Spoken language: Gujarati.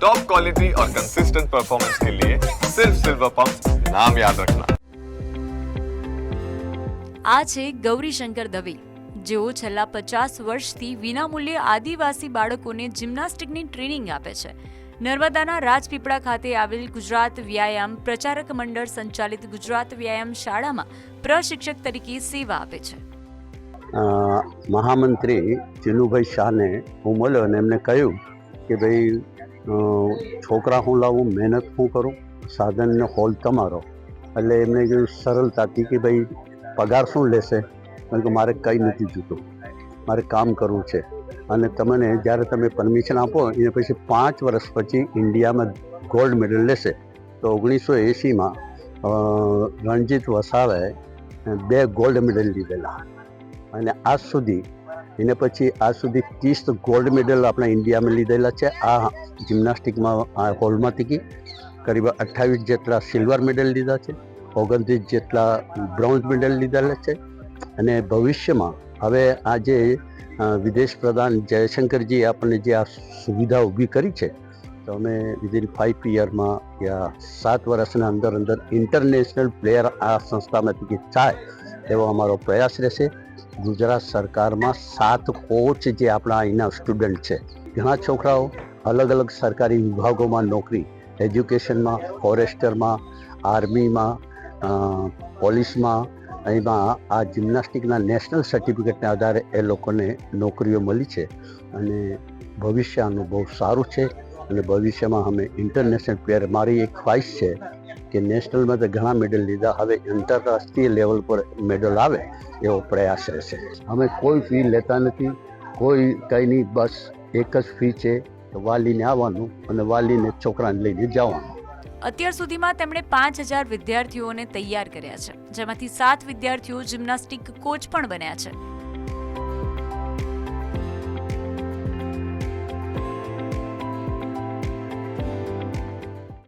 टॉप क्वालिटी और कंसिस्टेंट परफॉर्मेंस के लिए सिर्फ सिल्वर पंप नाम याद रखना આ છે ગૌરીશંકર દવે જેઓ છેલ્લા પચાસ વર્ષથી વિનામૂલ્યે આદિવાસી બાળકોને જિમ્નાસ્ટિકની ટ્રેનિંગ આપે છે નર્મદાના રાજપીપળા ખાતે આવેલ ગુજરાત વ્યાયામ પ્રચારક મંડળ સંચાલિત ગુજરાત વ્યાયામ શાળામાં પ્રશિક્ષક તરીકે સેવા આપે છે અ, મહામંત્રી ચિનુભાઈ શાહને હું મળ્યો અને એમને કહ્યું કે ભાઈ અ, છોકરા હું લાવું, મહેનત હું કરું, સાધનનો હોલ તમારો. એટલે એમને કીધું, સરળતાથી કે ભાઈ, પગાર શું લેશે? કારણ કે મારે કંઈ નથી જોતું. મારે કામ કરવું છે. અને તમને જ્યારે તમે પરમિશન આપો, એને પછી પાંચ વર્ષ પછી ઇન્ડિયામાં ગોલ્ડ મેડલ લેશે. તો ઓગણીસો એંસીમાં રણજીત વસાવે બે ગોલ્ડ મેડલ લીધેલા. અને આજ સુધી એને પછી આજ સુધી ત્રીસ ગોલ્ડ મેડલ આપણા ઇન્ડિયામાં લીધેલા છે. આ જિમ્નાસ્ટિકમાં આ હોલમાંથી કરીબ અઠ્ઠાવીસ જેટલા સિલ્વર મેડલ લીધા છે, ઓગણત્રીસ જેટલા બ્રોન્ઝ મેડલ લીધેલા છે અને ભવિષ્યમાં હવે આ જે વિદેશ પ્રધાન જયશંકરજીએ આપણને જે આ સુવિધા ઊભી કરી છે, તો અમે વિધિન ફાઇવ યરમાં યા સાત વર્ષના અંદર અંદર ઇન્ટરનેશનલ પ્લેયર આ સંસ્થામાંથી થાય એવો અમારો પ્રયાસ રહેશે. ગુજરાત સરકારમાં સાત કોચ જે આપણા અહીંના સ્ટુડન્ટ છે. ઘણા છોકરાઓ અલગ અલગ સરકારી વિભાગોમાં નોકરી એજ્યુકેશનમાં ફોરેસ્ટરમાં આર્મીમાં પોલીસમાં એમાં આ જિમ્નાસ્ટિકના નેશનલ સર્ટિફિકેટના આધારે એ લોકોને નોકરીઓ મળી છે. અને ભવિષ્ય બહુ સારું છે. અને ભવિષ્યમાં અમે ઇન્ટરનેશનલ પ્લેયર મારી એક ખ્વાહિશ છે કે નેશનલમાં તો ઘણા મેડલ લીધા. હવે આંતરરાષ્ટ્રીય લેવલ પર મેડલ આવે એવો પ્રયાસ રહેશે. અમે કોઈ ફી લેતા નથી. કોઈ કંઈ નહીં, બસ એક જ ફી છે વાલીને આવવાનું અને વાલીને છોકરાને લઈને જવાનું. અત્યાર સુધીમાં તેમણે પાંચ હજાર વિદ્યાર્થીઓને તૈયાર કર્યા છે. જેમાંથી સાત વિદ્યાર્થીઓ જિમ્નાસ્ટિક કોચ પણ બન્યા છે.